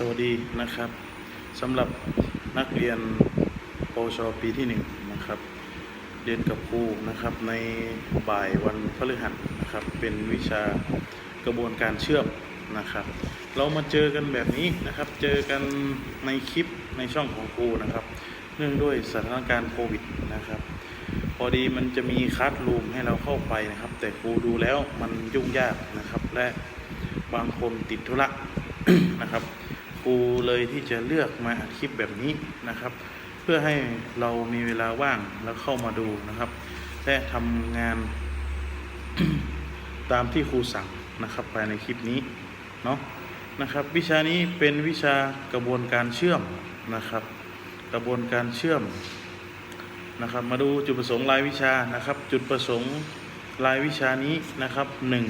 สวัสดีนะครับสำหรับนักเรียนปวชปีที่หนึ่งนะครับเรียนกับครูนะครับในบ่ายวันพฤหัสนะครับเป็นวิชากระบวนการเชื่อมนะครับ เรามาเจอกันแบบนี้นะครับ เจอกันในคลิปในช่องของครูนะครับ เนื่องด้วยสถานการณ์โควิดนะครับพอดีมันจะมีคัสรูมให้เราเข้าไปนะครับ แต่ครูดูแล้วมันยุ่งยากนะครับ และบางคนติดธุระนะครับ รูเลยที่จะเลือกมาอัดคลิปแบบนี้นะครับ เพื่อให้เรามีเวลาว่างแล้วเข้ามาดูนะครับและทำงานตามที่ครูสั่งนะครับภายในคลิปนี้เนาะนะครับ วิชานี้เป็นวิชากระบวนการเชื่อมนะครับ กระบวนการเชื่อมนะครับ มาดูจุดประสงค์รายวิชานะครับ จุดประสงค์รายวิชานี้นะครับหนึ่ง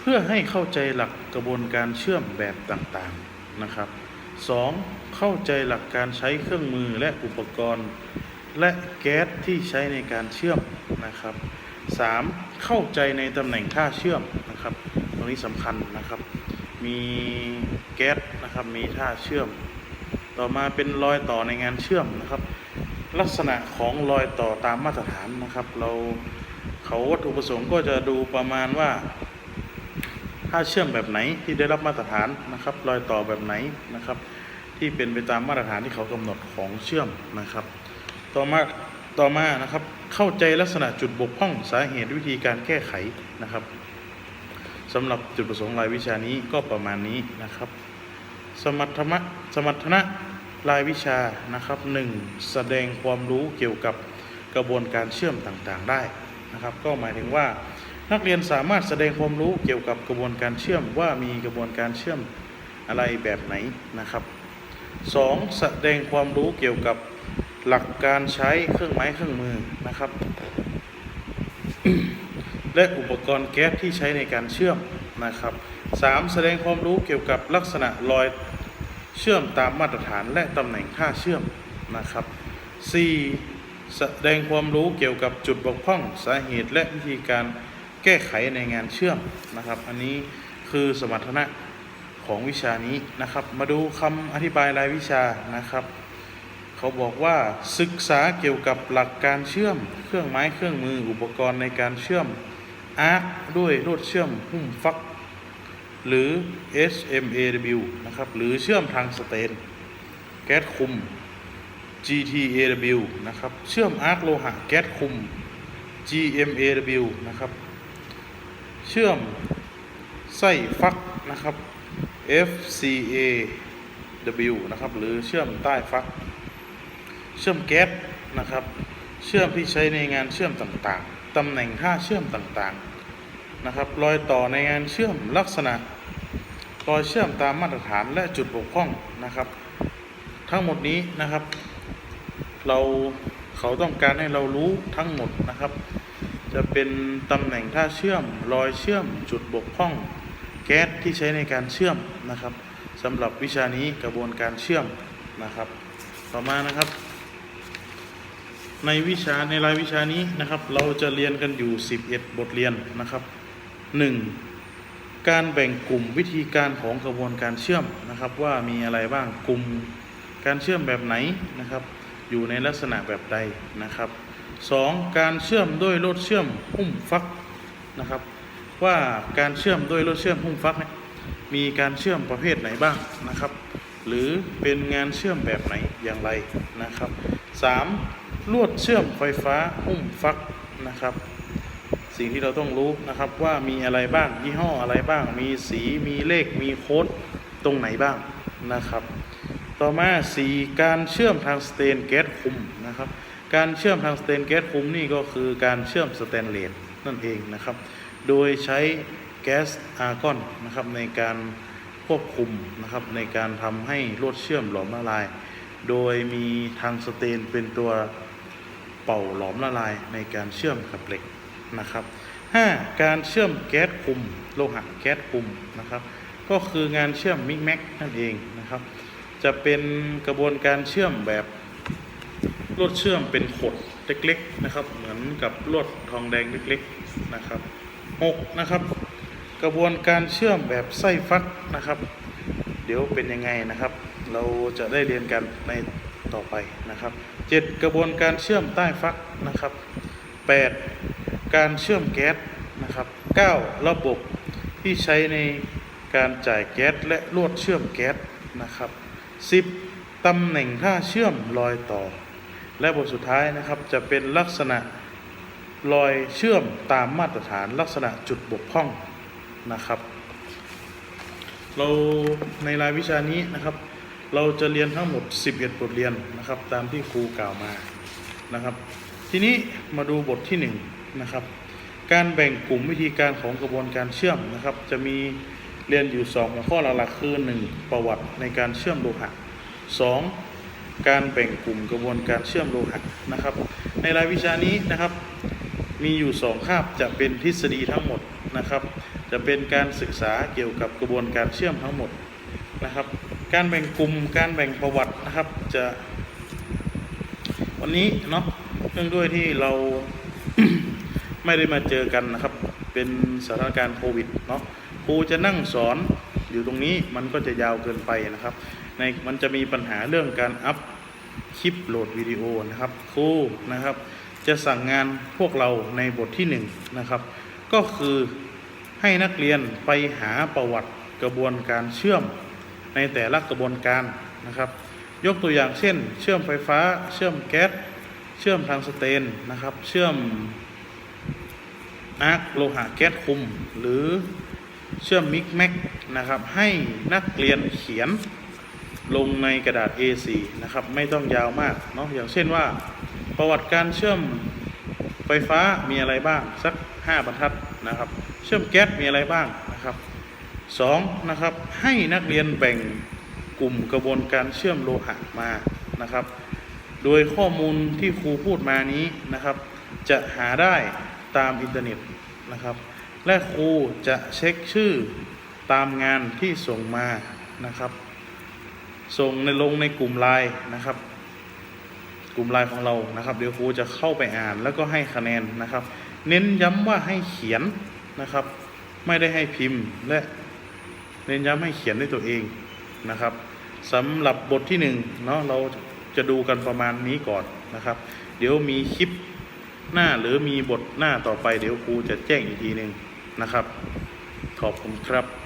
เพื่อให้เข้าใจหลักกระบวนการเชื่อมแบบต่างๆ นะครับสองเข้าใจหลักการใช้เครื่องมือและอุปกรณ์ และแก๊สที่ใช้ในการเชื่อมนะครับ 3. เข้าใจในตำแหน่งท่าเชื่อมนะครับตรงนี้สำคัญนะครับ มีแก๊สนะครับมีท่าเชื่อม ต่อมาเป็นรอยต่อในงานเชื่อมนะครับ ลักษณะของรอยต่อตามมาตรฐานนะครับ เราเขาวัตถุประสงค์ก็จะดูประมาณว่าาเชื่อมแบบไหนที่ได้รับมาตรฐานนะครับรอยต่อแบบไหนนะครับ ที่เป็นไปตามมาตรฐานที่เขากำหนดของเชื่อมนะครับ ต่อมาต่อมานะครับเข้าใจลักษณะจุดบกพร่องสาเหตุวิธีการแก้ไขนะครับสำหรับจุดประสงค์รายวิชานี้ก็ประมาณนี้นะครับ สมรรถนะสมรรถนะรายวิชานะครับหนึ่งแสดงความรู้เกี่ยวกับกระบวนการเชื่อมต่างๆได้นะครับ ก็หมายถึงว่า นักเรียนสามารถแสดงความรู้เกี่ยวกับกระบวนการเชื่อมว่ามีกระบวนการเชื่อมอะไรแบบไหนนะครับ 2. แสดงความรู้เกี่ยวกับหลักการใช้เครื่องไม้เครื่องมือนะครับ และอุปกรณ์แก๊สที่ใช้ในการเชื่อมนะครับ 3. แสดงความรู้เกี่ยวกับลักษณะรอยเชื่อมตามมาตรฐานและตำแหน่งท่าเชื่อมนะครับ 4. แสดงความรู้เกี่ยวกับจุดบกพร่องสาเหตุและวิธีการ แก้ไขในงานเชื่อมนะครับ อันนี้คือสมรรถนะของวิชานี้นะครับ มาดูคำอธิบายรายวิชานะครับ เขาบอกว่าศึกษาเกี่ยวกับหลักการเชื่อม เครื่องไม้เครื่องมืออุปกรณ์ในการเชื่อมอาร์คด้วยลวดเชื่อมหุ้มฟัก หรือ SMAW นะครับ หรือเชื่อมทางสเตน แก๊สคุม GTAW นะครับ เชื่อมอาร์คโลหะแก๊สคุม GMAW นะครับ เชื่อมไส้ฟักนะครับ FCAW นะครับ หรือเชื่อมใต้ฟัก เชื่อมแก๊สนะครับ เชื่อมที่ใช้ในงานเชื่อมต่างๆ ตำแหน่งท่าเชื่อมต่างๆนะครับ รอยต่อในงานเชื่อมลักษณะ รอยเชื่อมตามมาตรฐานและจุดบกพร่องนะครับ ทั้งหมดนี้นะครับ เราเขาต้องการให้เรารู้ทั้งหมดนะครับ จะเป็นตำแหน่งท่าเชื่อม รอยเชื่อม จุดบกพร่อง แก๊สที่ใช้ในการเชื่อมนะครับสำหรับวิชานี้กระบวนการเชื่อมนะครับ ต่อมานะครับ ในวิชาในรายวิชานี้นะครับ เราจะเรียนกันอยู่ 11 บทเรียนนะครับ 1. การแบ่งกลุ่มวิธีการของกระบวนการเชื่อมนะครับ ว่ามีอะไรบ้างกลุ่มการเชื่อมแบบไหนนะครับ อยู่ในลักษณะแบบใดนะครับ 2. การเชื่อมด้วยลวดเชื่อมหุ้มฟักนะครับ ว่าการเชื่อมด้วยลวดเชื่อมหุ้มฟักเนี่ยมีการเชื่อมประเภทไหนบ้างนะครับ หรือเป็นงานเชื่อมแบบไหนอย่างไรนะครับ 3. ลวดเชื่อมไฟฟ้าหุ้มฟักนะครับ สิ่งที่เราต้องรู้นะครับว่ามีอะไรบ้างยี่ห้ออะไรบ้าง มีสีมีเลขมีโค้ดตรงไหนบ้างนะครับ ต่อมาสีการเชื่อมทางสเตนแก๊สคุมนะครับ การเชื่อมทางสเตนแก๊สคุมนี่ก็คือการเชื่อมสแตนเลสนั่นเองนะครับ โดยใช้แก๊สอาร์กอนนะครับในการควบคุมนะครับในการทำให้ลวดเชื่อมหลอมละลาย โดยมีทางสเตนเป็นตัวเป่าหลอมละลายในการเชื่อมกับเหล็กนะครับ 5. การเชื่อมแก๊สคุม โลหะแก๊สคุมนะครับ ก็คืองานเชื่อมมิกแม็กนั่นเองนะครับ จะเป็นกระบวนการเชื่อมแบบลวดเชื่อมเป็นขดเล็กๆนะครับ เหมือนกับลวดทองแดงเล็กๆนะครับ 6. นะครับ กระบวนการเชื่อมแบบไส้ฟักนะครับ เดี๋ยวเป็นยังไงนะครับ เราจะได้เรียนกันในต่อไปนะครับเจ็ดกระบวนการเชื่อมใต้ฟักนะครับแปดการเชื่อมแก๊สนะครับเก้าระบบที่ใช้ในการจ่ายแก๊สและลวดเชื่อมแก๊สนะครับ สิบตำแหน่งท่าเชื่อมรอยต่อ และบทสุดท้ายนะครับจะเป็นลักษณะรอยเชื่อมตามมาตรฐานลักษณะจุดบกพร่องนะครับ เราในรายวิชานี้นะครับ เราจะเรียนทั้งหมด 11 บทเรียนนะครับ ตามที่ครูกล่าวมานะครับ ทีนี้มาดูบทที่1นะครับ การแบ่งกลุ่มวิธีการของกระบวนการเชื่อมนะครับ จะมี เรียนอยู่2หัวข้อหลักๆคือ 1. ประวัติในการเชื่อมโลหะ 2. การแบ่งกลุ่มกระบวนการเชื่อมโลหะนะครับ ในรายวิชานี้นะครับ มีอยู่สองคาบจะเป็นทฤษฎีทั้งหมดนะครับ จะเป็นการศึกษาเกี่ยวกับกระบวนการเชื่อมทั้งหมดนะครับ การแบ่งกลุ่มการแบ่งประวัตินะครับจะ วันนี้เนาะเนื่องด้วยที่เราไม่ได้มาเจอกันนะครับ เป็นสถานการณ์โควิดเนาะ ครูจะนั่งสอนอยู่ตรงนี้มันก็จะยาวเกินไปนะครับ ในมันจะมีปัญหาเรื่องการอัพคลิปโหลดวิดีโอนะครับครูนะครับ จะสั่งงานพวกเราในบทที่หนึ่งนะครับ ก็คือให้นักเรียนไปหาประวัติกระบวนการเชื่อมในแต่ละกระบวนการนะครับ ยกตัวอย่างเช่น เชื่อมไฟฟ้า เชื่อมแก๊สเชื่อมทางสเตนนะครับ เชื่อมอาร์คโลหะแก๊สคุม หรือ เชื่อมมิกแม็กนะครับ ให้นักเรียนเขียนลงในกระดาษ A4 นะครับ ไม่ต้องยาวมากเนาะอย่างเช่นว่า ประวัติการเชื่อมไฟฟ้ามีอะไรบ้างสัก 5 บรรทัดนะครับ เชื่อมแก๊สมีอะไรบ้างนะครับสองนะครับให้นักเรียนแบ่งกลุ่มกระบวนการเชื่อมโลหะมานะครับ โดยข้อมูลที่ครูพูดมานี้นะครับ จะหาได้ตามอินเทอร์เน็ตนะครับ และครูจะเช็คชื่อตามงานที่ส่งมานะครับ ส่งในลงในกลุ่มไลน์นะครับ กลุ่มไลน์ของเรานะครับ เดี๋ยวครูจะเข้าไปอ่านแล้วก็ให้คะแนนนะครับ เน้นย้ำว่าให้เขียนนะครับ ไม่ได้ให้พิมพ์และเน้นย้ำให้เขียนด้วยตัวเองนะครับสำหรับบทที่หนึ่งเนาะเราจะดูกันประมาณนี้ก่อนนะครับ เดี๋ยวมีคลิปหน้าหรือมีบทหน้าต่อไปเดี๋ยวครูจะแจ้งอีกทีหนึ่ง นะครับ ขอบคุณครับ